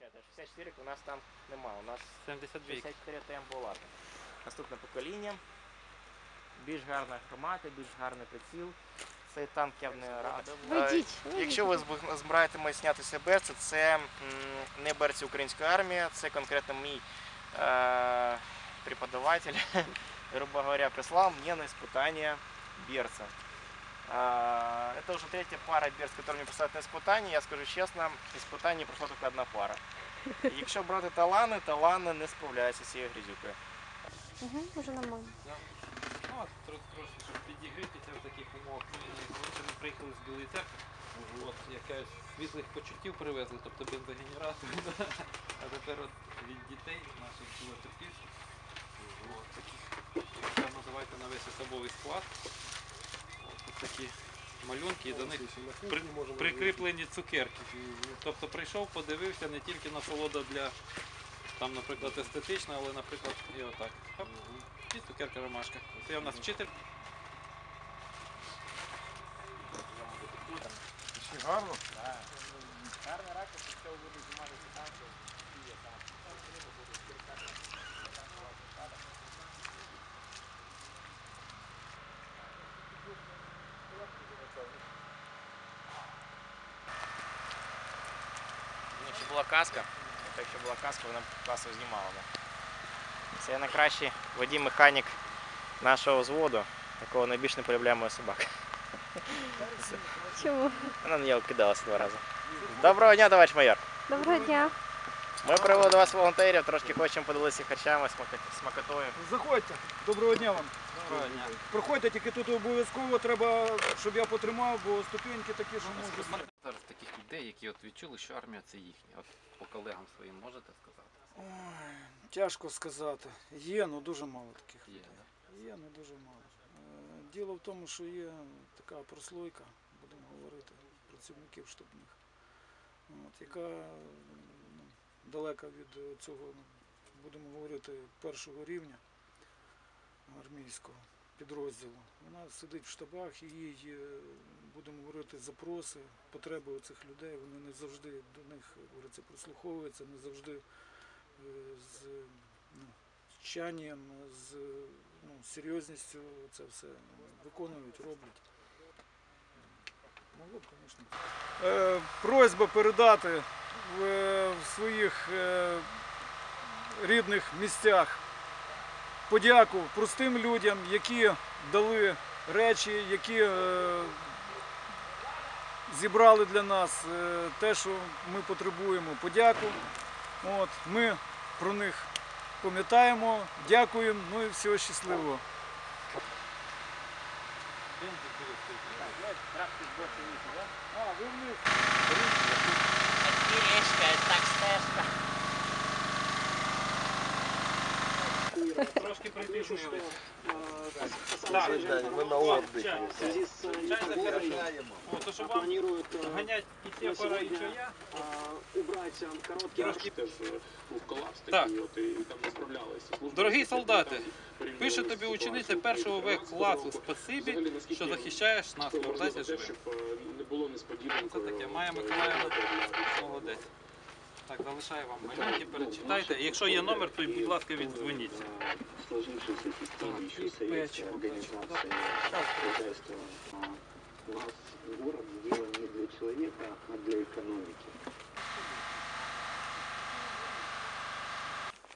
Вибачайте, 64 у нас там нема. У нас 72. 64 ТМ Болата. Наступне покоління. Більш гарна гармата, більш гарний приціл. Цей танк я б не радив. Вийдіть, Якщо ви зб- збираєтесь знятися берці, це не берці української армії, це конкретно мій е, преподаватель, грубо говоря, прислал мне на испытание берца. А, Это уже третья пара берц, которые мне присылают на испытание. Я скажу чесно, испытание пройшла тільки одна пара. І Якщо брати талани, талани не справляються з цією грізюкою. Угу, вже нормально. Ну, от тро- трошки, щоб підігрітися в таких умовах. Раніше ми приїхали з Білої церкви, от якась світлих почуттів привезли, тобто бензогенератор. А тепер от від дітей наших білоцерківських. От такі, це називається на весь особовий склад. Такі малюнки і до них при, прикріплені цукерки. Тобто прийшов, подивився не тільки насолода для там, наприклад, естетична, але, наприклад, і отак. Хоп, і цукерка ромашка. Це у нас вчитель. Ще гарно? Гарний ракурс, ви будете знімати ці танки, є там. Ну, Якщо була каска, то якщо була каска, вона б класно знімала. Це я найкращий водій механік нашого взводу, якого найбільш не полюбляє моя собака. Чому? Вона на нього кидалася два рази. Доброго дня, товариш майор. Доброго дня. Ми привели до вас волонтерів, трошки хочемо поділитися харчами, смакотою. Заходьте, доброго дня вам. Доброго дня. Проходьте, тільки тут обов'язково треба, щоб я потримав, бо ступеньки такі, що можуть. Зараз таких людей, які от відчули, що армія це їхня. От по колегам своїм можете сказати? Ой, тяжко сказати. Є, але дуже мало таких Є, людей. Є, але дуже мало. Е, Діло в тому, що є така прослойка, будемо говорити, працівників штабних, от, яка ну, далека від цього, ну, будемо говорити, першого рівня армійського підрозділу. Вона сидить в штабах і їй, е, будемо говорити, запроси, потреби цих людей, вони не завжди до них говориться, прислуховуються, не завжди е, з, ну, з з ну, серйозністю це все виконують, роблять. Могло б, звісно. Е, просьба передати в, е, своїх рідних місцях подяку простим людям, які дали речі, які зібрали для нас е, те, що ми потребуємо. Подяку. От, ми про них пам'ятаємо, дякуємо, ну і всього щасливого. А, ви припізнюємося. Мы на отдыхе. В связи с непогодой О, то, що вам Планируют э, ганять і ті на пора, і сегодня, чоя. а, убрать э, короткий Трошки. теж був колапс Так. такий, от, і там не справлялися. Служби Дорогі безпеки солдати, там порівнювали Пише з тобі ситуацією учениця в першого В громадському класу руху. спасибі, Взагалі, наскільки що захищаєш нас, важливо повертайся те, живим. щоб е, не було несподіванкою. Це таке, от, Майя е, Миколаївна, для- молодець. Так, залишаю вам малюнки, перечитайте. Якщо є номер, то, й, будь ласка, віддзвоніться. сложившейся системе еще советской организации хозяйства. А, У нас город сделан не для человека, а для экономики.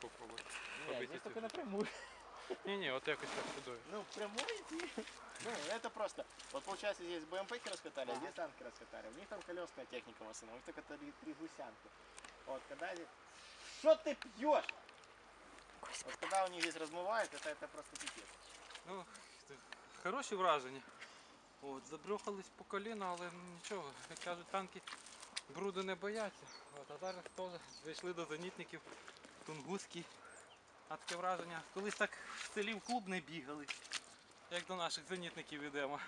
Попробуй. Ні, Побити здесь цю. тільки напрямую. Ні, ні, от якось так сюди. Ну, прямой идти. Ну, это просто. Вот получается, здесь БМП раскатали, а здесь танки раскатали. У них там колесная техника в основном. У них только три, три гусянки. Вот, когда здесь... Что ты пьешь? Вот когда у них здесь размывает, это, это просто пипец. Ну, це хороші враження. От, забрюхались по коліна, але нічого. Як кажуть, танки бруду не бояться. От, а зараз теж зайшли до зенітників тунгуські. А таке враження. Колись так в селі в клуб не бігали, як до наших зенітників йдемо.